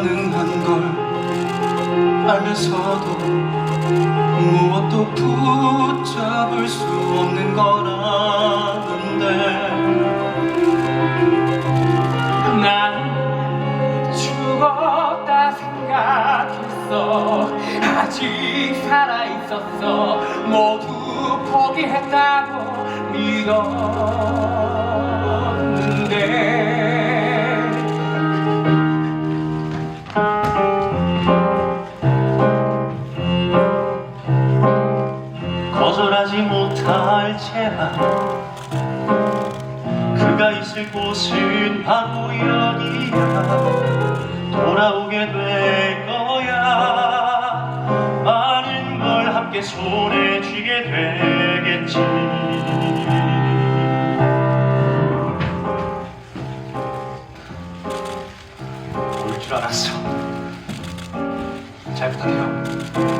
불가능한 걸 알면서도 무엇도 붙잡을 수 없는 거라는데. 난 죽었다 생각했어. 아직 살아있었어. 모두 포기했다고 믿었 거절하지 못할 제한 그가 있을 곳은 바로 여기야. 돌아오게 될 거야. 많은 걸 함께 손에 쥐게 되겠지. 올 줄 알았어. 잘 부탁해요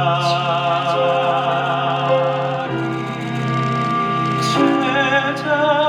oh